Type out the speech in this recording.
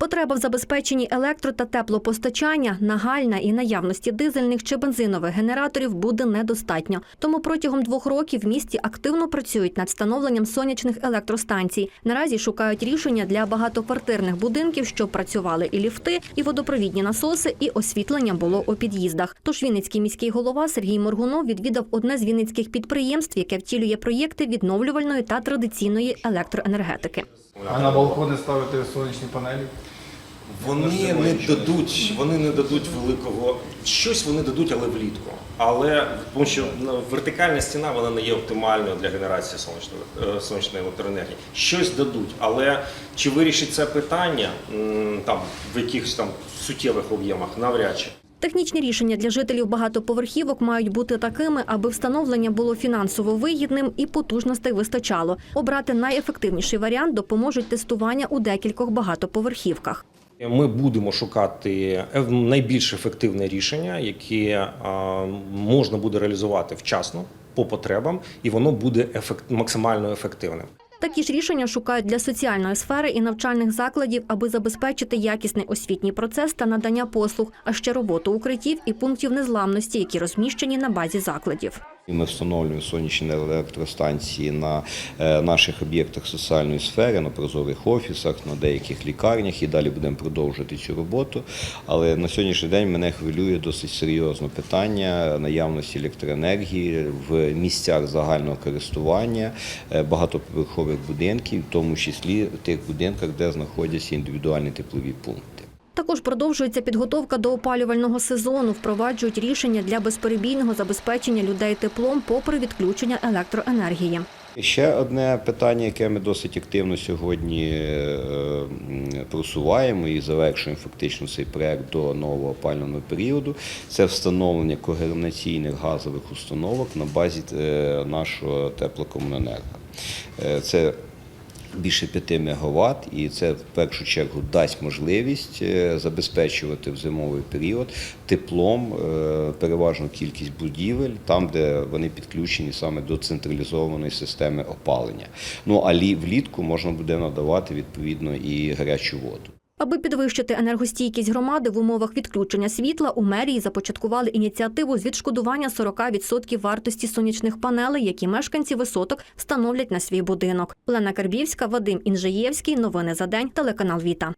Потреба в забезпеченні електро та теплопостачання нагальна і наявності дизельних чи бензинових генераторів буде недостатньо. Тому протягом двох років в місті активно працюють над встановленням сонячних електростанцій. Наразі шукають рішення для багатоквартирних будинків, щоб працювали і ліфти, і водопровідні насоси, і освітлення було у під'їздах. Тож Вінницький міський голова Сергій Моргунов відвідав одне з вінницьких підприємств, яке втілює проєкти відновлювальної та традиційної електроенергетики. А на балкони ставити сонячні панелі? Вони не дадуть, вони не дадуть великого. Щось вони дадуть, але влітку. Але тому що ну, вертикальна стіна вона не є оптимальною для генерації сонячної, е, сонячної електроенергії. Щось дадуть, але чи вирішить це питання там в якихось там суттєвих об'ємах навряд чи. Технічні рішення для жителів багатоповерхівок мають бути такими, аби встановлення було фінансово вигідним і потужностей вистачало. Обрати найефективніший варіант допоможуть тестування у декількох багатоповерхівках. Ми будемо шукати найбільш ефективне рішення, яке можна буде реалізувати вчасно по потребам, і воно буде ефект, максимально ефективним. Такі ж рішення шукають для соціальної сфери і навчальних закладів, аби забезпечити якісний освітній процес та надання послуг, а ще роботу укриттів і пунктів незламності, які розміщені на базі закладів. Ми встановлюємо сонячні електростанції на е, наших об'єктах соціальної сфери, на прозорих офісах, на деяких лікарнях і далі будемо продовжувати цю роботу. Але на сьогоднішній день мене хвилює досить серйозно питання наявності електроенергії в місцях загального користування е, багатоповерхових будинків, в тому числі в тих будинках, де знаходяться індивідуальні теплові пункти. Також продовжується підготовка до опалювального сезону. Впроваджують рішення для безперебійного забезпечення людей теплом попри відключення електроенергії. Ще одне питання, яке ми досить активно сьогодні е, просуваємо і завершуємо фактично цей проект до нового опалювального періоду. Це встановлення когенераційних газових установок на базі е, нашого теплокомуненерго. Е, Це більше 5 мегаватт, і це в першу чергу дасть можливість е, забезпечувати в зимовий період теплом е, переважну кількість будівель, там, де вони підключені саме до централізованої системи опалення. Ну а лі- влітку можна буде надавати відповідно і гарячу воду. Аби підвищити енергостійкість громади в умовах відключення світла, у мерії започаткували ініціативу з відшкодування 40% вартості сонячних панелей, які мешканці висоток встановлять на свій будинок. Олена Карбівська, Вадим Інжиєвський. Новини за день. Телеканал Віта.